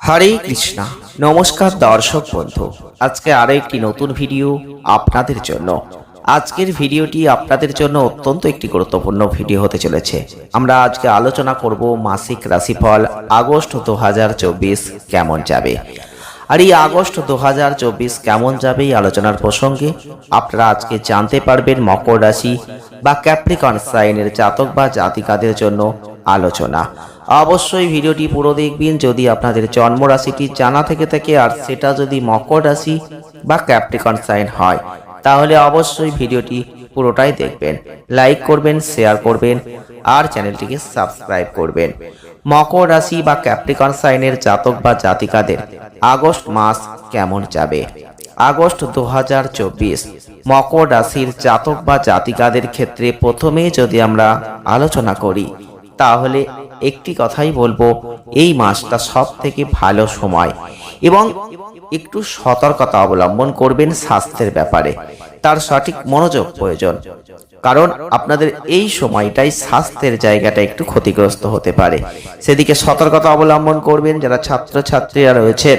হরে কৃষ্ণা। নমস্কার দর্শক বন্ধু। আজকে আরও একটি নতুন ভিডিও আপনাদের জন্য। আজকের ভিডিওটি আপনাদের জন্য অত্যন্ত একটি গুরুত্বপূর্ণ ভিডিও হতে চলেছে। আমরা আজকে আলোচনা করব মাসিক রাশিফল আগস্ট দু হাজার চব্বিশ কেমন যাবে। আর এই আগস্ট দু হাজার চব্বিশ কেমন যাবে এই আলোচনার প্রসঙ্গে আপনারা আজকে জানতে পারবেন মকর রাশি বা ক্যাপ্রিকন সাইনের জাতক বা জাতিকাদের জন্য আলোচনা। অবশ্যই ভিডিওটি পুরো দেখবেন। যদি আপনাদের জন্ম রাশিটি জানা থেকে থাকে আর সেটা যদি মকর রাশি বা ক্যাপ্রিকন সাইন হয়, তাহলে অবশ্যই ভিডিওটি পুরোটাই দেখবেন। লাইক করবেন শেয়ার করবেন আর চ্যানেলটিকে সাবস্ক্রাইব করবেন। মকর রাশি বা ক্যাপ্রিকন সাইনের জাতক বা জাতিকাদের আগস্ট মাস কেমন যাবে? আগস্ট দু হাজার চব্বিশ। মকর রাশির জাতক বা জাতিকাদের ক্ষেত্রে প্রথমেই যদি আমরা আলোচনা করি, তাহলে একটি কথাই বলব, এই মাসটা সব থেকে ভালো সময় এবং একটু সতর্কতা অবলম্বন করবেন স্বাস্থ্যের ব্যাপারে। তার সঠিক মনোযোগ প্রয়োজন। কারণ আপনাদের এই সময়টাই স্বাস্থ্যের জায়গাটা একটু ক্ষতিগ্রস্ত হতে পারে। সেদিকে সতর্কতা অবলম্বন করবেন যারা ছাত্রছাত্রীরা রয়েছে,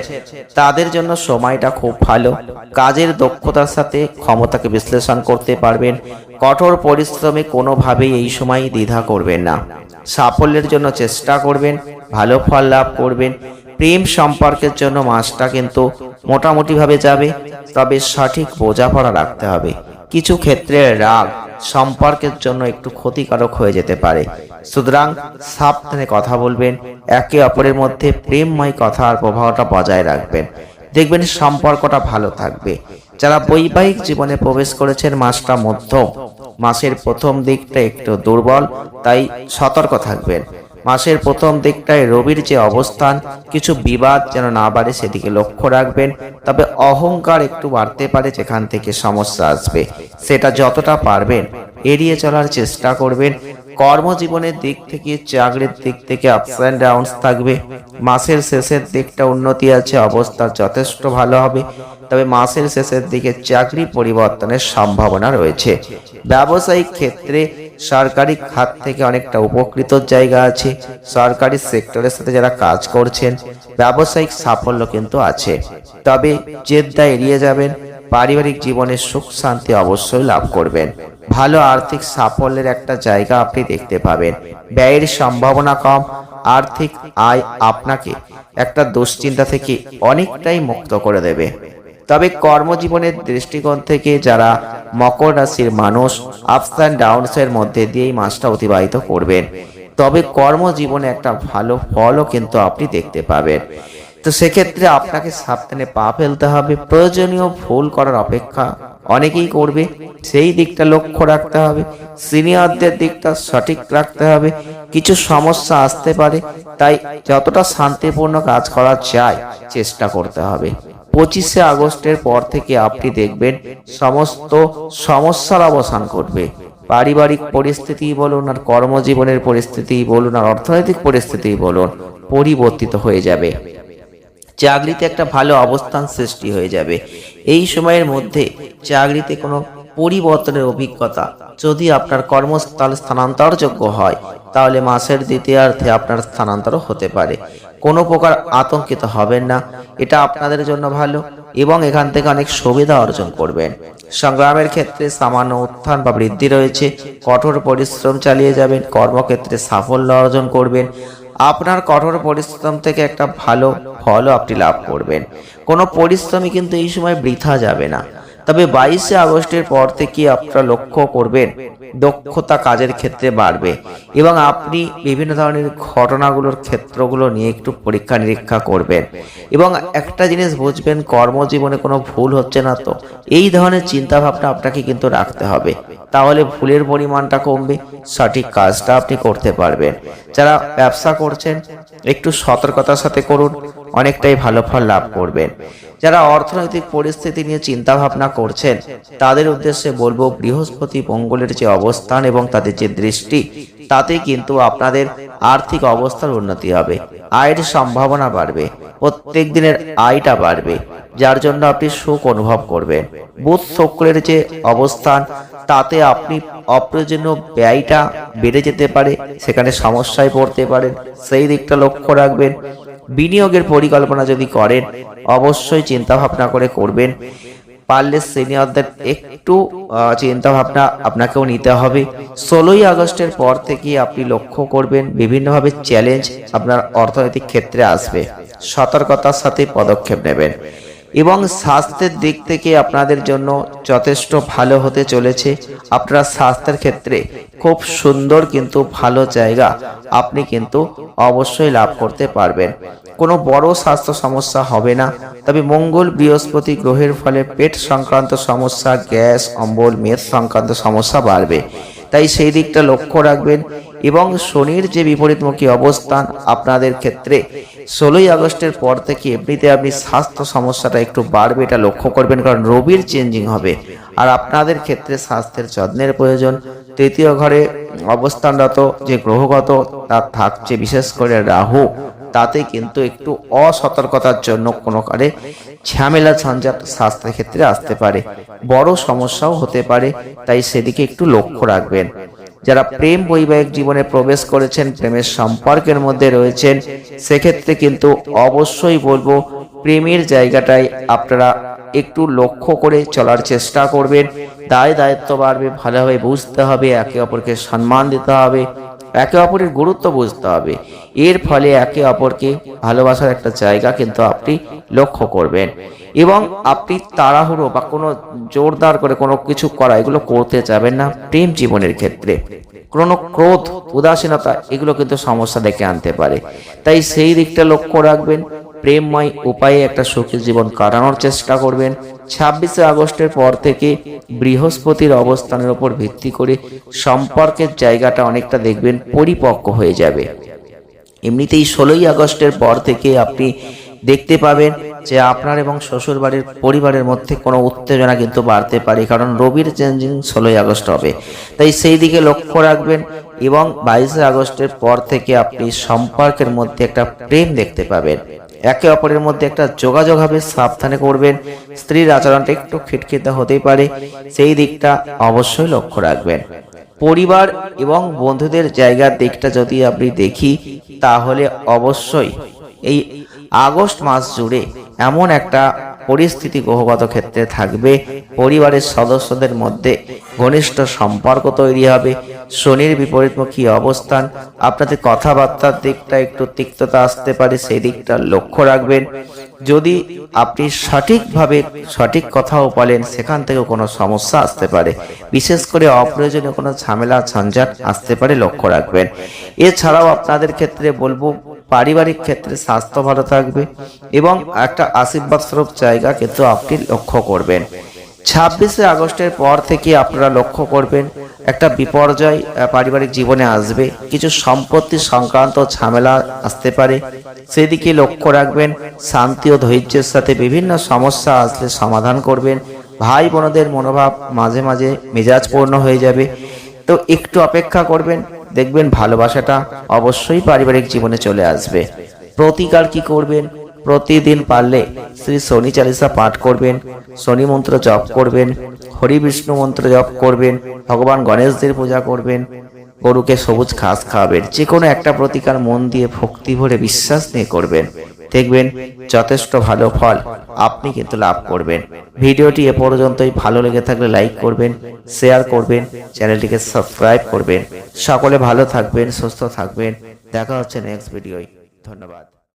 তাদের জন্য সময়টা খুব ভালো। কাজের দক্ষতার সাথে ক্ষমতাকে বিশ্লেষণ করতে পারবেন। কঠোর পরিশ্রমে কোনোভাবেই এই সময় দ্বিধা করবেন না। সাফল্যের জন্য চেষ্টা করবেন, ভালো ফল লাভ করবেন। প্রেম সম্পর্কের জন্য মাসটা কিন্তু মোটামুটিভাবে যাবে, তবে সঠিক বোঝাপড়া রাখতে হবে। কিছু ক্ষেত্রে রাগ সম্পর্কের জন্য একটু ক্ষতিকারক হয়ে যেতে পারে। সুতরাং সাবধানে কথা বলবেন, একে অপরের মধ্যে প্রেমময় কথার প্রভাবটা বজায় রাখবেন। দেখবেন সম্পর্কটা ভালো থাকবে। যারা বৈবাহিক জীবনে প্রবেশ করেছেন মাসটা মধ্যম মাসের প্রথম দিকটা একটু দুর্বল, তাই সতর্ক থাকবেন। মাসের প্রথম দিকটায় রবির যে অবস্থান, কিছু বিবাদ যেন না বাড়ে সেদিকে লক্ষ্য রাখবেন। তবে অহংকার একটু বাড়তে পারে যেখান থেকে সমস্যা আসবে। সেটা যতটা পারবেন এড়িয়ে চলার চেষ্টা করবেন। কর্মজীবনের দিক থেকে, চাকরির দিক থেকে আপস অ্যান্ড ডাউনস থাকবে। মাসের শেষের দিকটা উন্নতি আছে, অবস্থা যথেষ্ট ভালো হবে। তবে মাসের শেষের দিকে চাকরি পরিবর্তনের সম্ভাবনা রয়েছে। ব্যবসায়িক ক্ষেত্রে সরকারি খাত থেকে অনেকটা উপকৃত জায়গা আছে। সরকারি সেক্টরের সাথে যারা কাজ করছেন, ব্যবসায়িক সাফল্য কিন্তু আছে। তবে জেদ্দা এড়িয়ে যাবেন, পারিবারিক জীবনে সুখ শান্তি অবশ্যই লাভ করবেন। ভালো আর্থিক সাফল্যের একটা জায়গা আপনি দেখতে পাবেন। ব্যয়ের সম্ভাবনা কম, আর্থিক আয় আপনাকে একটা দুশ্চিন্তা থেকে অনেকটাই মুক্ত করে দেবে। তবে কর্মজীবনের দৃষ্টিকোণ থেকে যারা মকর রাশির মানুষ আপস অ্যান্ড ডাউনস এর মধ্যে দিয়েই মাসটা অতিবাহিত করবেন। তবে কর্মজীবনে একটা ভালো ফলও কিন্তু আপনি দেখতে পাবেন। তো সেক্ষেত্রে আপনাকে সাবধানে পা ফেলতে হবে। প্রয়োজনীয় ভুল করার অপেক্ষা অনেকেই করবে। সেই দিকটা লক্ষ্য রাখতে হবে। সিনিয়রদের দিকটা সঠিক রাখতে হবে। কিছু সমস্যা আসতে পারে। তাই যতটা শান্তিপূর্ণ কাজ করা যায় চেষ্টা করতে হবে। পঁচিশে আগস্টের পর থেকে আপনি দেখবেন সমস্ত সমস্যার অবসান করবে পারিবারিক পরিস্থিতি বলুন আর কর্মজীবনের পরিস্থিতি বলুন আর অর্থনৈতিক পরিস্থিতি বলুন পরিবর্তিত হয়ে যাবে। চাকরিতে একটা ভালো অবস্থান সৃষ্টি হয়ে যাবে। এই সময়ের মধ্যে চাকরিতে কোনো পরিবর্তনের অভিজ্ঞতা যদি আপনার কর্মস্থল স্থানান্তরযোগ্য হয়, তাহলে মাসের দ্বিতীয়ার্ধে আপনার স্থানান্তর হতে পারে। কোনো প্রকার আতঙ্কিত হবেন না, এটা আপনাদের জন্য ভালো এবং এখান থেকে অনেক সুবিধা অর্জন করবেন। সংগ্রামের ক্ষেত্রে সামান্য উত্থান বা বৃদ্ধি রয়েছে, কঠোর পরিশ্রম চালিয়ে যাবেন, কর্মক্ষেত্রে সাফল্য অর্জন করবেন আপনার কঠোর পরিশ্রম থেকে একটা ভালো ফলও আপনি লাভ করবেন। কোনো পরিশ্রমই কিন্তু এই সময় বৃথা যাবে না। তবে বাইশে আগস্টের পর থেকে আপনারা লক্ষ্য করবেন দক্ষতা কাজের ক্ষেত্রে বাড়বে। এবং আপনি বিভিন্ন ধরনের ঘটনাগুলোর ক্ষেত্রগুলো নিয়ে একটু পরীক্ষা নিরীক্ষা করবেন। এবং একটা জিনিস বুঝবেন, কর্মজীবনে কোনো ভুল হচ্ছে না তো। এই ধরনের চিন্তা ভাবনা আপনাকে কিন্তু রাখতে হবে। তাহলে ভুলের পরিমাণটা কমবে, সঠিক কাজটা আপনি করতে পারবেন। যারা ব্যবসা করছেন, একটু সতর্কতার সাথে করুন। অনেকটাই ভালো ফল লাভ করবেন। যারা অর্থনৈতিক পরিস্থিতি নিয়ে চিন্তা ভাবনা করছেন, তাদের উদ্দেশ্যে বলব বৃহস্পতি মঙ্গলের যে অবস্থান এবং তাদের যে দৃষ্টি তাতে কিন্তু আপনাদের আর্থিক অবস্থার উন্নতি হবে। আয়ের সম্ভাবনা বাড়বে, প্রত্যেক দিনের আয়টা বাড়বে, যার জন্য আপনি সুখ অনুভব করবেন। বুধ শুক্রের যে অবস্থান, তাতে আপনি অপ্রয়োজনীয় ব্যয়টা বেড়ে যেতে পারে, সেখানে সমস্যায় পড়তে পারেন, সেই দিকটা লক্ষ্য রাখবেন। বিনিয়োগের পরিকল্পনা যদি করেন, অবশ্যই চিন্তা ভাবনা করে করবেন। পারলে সিনিয়রদের একটু চিন্তা ভাবনা আপনাকেও নিতে হবে। ষোলোই আগস্টের পর থেকে আপনি লক্ষ্য করবেন, বিভিন্নভাবে চ্যালেঞ্জ আপনার অর্থনৈতিক ক্ষেত্রে আসবে। সতর্কতার সাথে পদক্ষেপ নেবেন। এবং স্বাস্থ্যের দিক থেকে আপনাদের জন্য যথেষ্ট ভালো হতে চলেছে। আপনারা স্বাস্থ্যের ক্ষেত্রে খুব সুন্দর কিন্তু ভালো জায়গা আপনি কিন্তু অবশ্যই লাভ করতে পারবেন। কোনো বড় স্বাস্থ্য সমস্যা হবে না। তবে মঙ্গল বৃহস্পতি গ্রহের ফলে পেট সংক্রান্ত সমস্যা, গ্যাস, অম্বল, মেদ সংক্রান্ত সমস্যা বাড়বে। তাই সেই দিকটা লক্ষ্য রাখবেন এবং শনির যে বিপরীতমুখী অবস্থান আপনাদের ক্ষেত্রে ষোলোই আগস্টের পর থেকে এমনিতে আপনি স্বাস্থ্য সমস্যাটা একটু বাড়বে, এটা লক্ষ্য করবেন, কারণ রবির চেঞ্জিং হবে। আর আপনাদের ক্ষেত্রে স্বাস্থ্যের যত্নের প্রয়োজন। তৃতীয় ঘরে অবস্থানরত যে গ্রহগত তা থাকছে বিশেষ করে রাহু। তাতে কিন্তু একটু অসতর্কতার জন্য কোনো কারে ঝামেলা, ঝঞ্ঝাট স্বাস্থ্যের ক্ষেত্রে আসতে পারে। বড় সমস্যাও হতে পারে, তাই সেদিকে একটু লক্ষ্য রাখবেন। যারা প্রেম বৈবাহিক জীবনে প্রবেশ করেছেন, প্রেমের সম্পর্কের মধ্যে রয়েছেন, সেক্ষেত্রে কিন্তু অবশ্যই বলব প্রেমের জায়গাটায় আপনারা একটু লক্ষ্য করে চলার চেষ্টা করবেন। দায় দায়িত্ব বাড়বে, ভালোভাবে বুঝতে হবে, একে অপরকে সম্মান দিতে হবে, একে অপরের গুরুত্ব বুঝতে হবে। এর ফলে একে অপরকে ভালোবাসার একটা জায়গা কিন্তু আপনি লক্ষ্য করবেন। এবং আপনি তাড়াহুড়ো বা কোনো জোরদার করে কোনো কিছু করা, এগুলো করতে যাবেন না প্রেম জীবনের ক্ষেত্রে। কোনো ক্রোধ, উদাসীনতা, এগুলো কিন্তু সমস্যা ডেকে আনতে পারে। তাই সেই দিকটা লক্ষ্য রাখবেন। প্রেমময় উপায়ে একটা সুখী জীবন কাটানোর চেষ্টা করবেন। ছাব্বিশে আগস্টের পর থেকে বৃহস্পতির অবস্থানের উপর ভিত্তি করে সম্পর্কের জায়গাটা অনেকটা দেখবেন পরিপক্ক হয়ে যাবে। এমনিতেই ষোলোই আগস্টের পর থেকে আপনি দেখতে পাবেন যে আপনার এবং শ্বশুর বাড়ির পরিবারের মধ্যে কোনো উত্তেজনা কিন্তু বাড়তে পারে, কারণ রবির চেঞ্জিং ষোলোই আগস্ট হবে। তাই সেই দিকে লক্ষ্য রাখবেন এবং বাইশে আগস্টের পর থেকে আপনি সম্পর্কের মধ্যে একটা প্রেম দেখতে পাবেন। একে অপরের মধ্যে একটা যোগাযোগ হবে, সাবধানে করবেন, স্ত্রীর আচরণটা একটু খিটখিটে হতেই পারে, সেই দিকটা অবশ্যই লক্ষ্য রাখবেন। পরিবার এবং বন্ধুদের জায়গার দিকটা যদি আপনি দেখি, তাহলে অবশ্যই এই আগস্ট মাস জুড়ে এমন একটা পরিস্থিতি গ্রহগত ক্ষেত্রে থাকবে। পরিবারের সদস্যদের মধ্যে ঘনিষ্ঠ সম্পর্ক তৈরি হবে। শনির বিপরীতমুখী অবস্থান। আপনাদের কথাবার্তার দিকটা একটু তিক্ততা আসতে পারে, সেই দিকটা লক্ষ্য রাখবেন। যদি আপনি সঠিকভাবে সঠিক কথাও বলেন, সেখান থেকে কোনো সমস্যা আসতে পারে। বিশেষ করে অপ্রয়োজনীয় কোনো ঝামেলা, ঝঞ্ঝাট আসতে পারে, লক্ষ্য রাখবেন। এছাড়াও আপনাদের ক্ষেত্রে বলব পারিবারিক ক্ষেত্রে স্বাস্থ্য ভালো থাকবে এবং একটা আশীর্বাদ স্বরূপ জায়গা কিন্তু আপনি লক্ষ্য করবেন। ছাব্বিশে আগস্টের পর থেকে আপনারা লক্ষ্য করবেন, একটা বিপর্যয় পারিবারিক জীবনে আসবে। কিছু সম্পত্তি সংক্রান্ত ঝামেলা আসতে পারে। সেদিকে লক্ষ্য রাখবেন, শান্তি ও ধৈর্যের সাথে বিভিন্ন সমস্যা আসলে সমাধান করবেন। ভাই বোনদের মনোভাব মাঝে মাঝে মেজাজপূর্ণ হয়ে যাবে। তো একটু অপেক্ষা করবেন দেখবেন ভালোবাসাটা অবশ্যই পারিবারিক জীবনে চলে আসবে। প্রতিকার কি করবেন? প্রতিদিন পারলে শ্রী শনি চালিসা পাঠ করবেন, শনি মন্ত্র জপ করবেন, হরি বিষ্ণু মন্ত্র জপ করবেন, ভগবান গণেশদের পূজা করবেন গরুকে সবুজ ঘাস খাওয়াবেন যে কোনো একটা প্রতিকার মন দিয়ে ভক্তি ভরে বিশ্বাস নিয়ে করবেন। দেখবেন যথেষ্ট ভালো ফল আপনি কিন্তু লাভ করবেন। ভিডিওটি এ পর্যন্তই। ভালো লেগে থাকলে লাইক করবেন, শেয়ার করবেন, চ্যানেলটিকে সাবস্ক্রাইব করবেন। সকলে ভালো থাকবেন, সুস্থ থাকবেন। দেখা হচ্ছে নেক্সট ভিডিওয় ধন্যবাদ।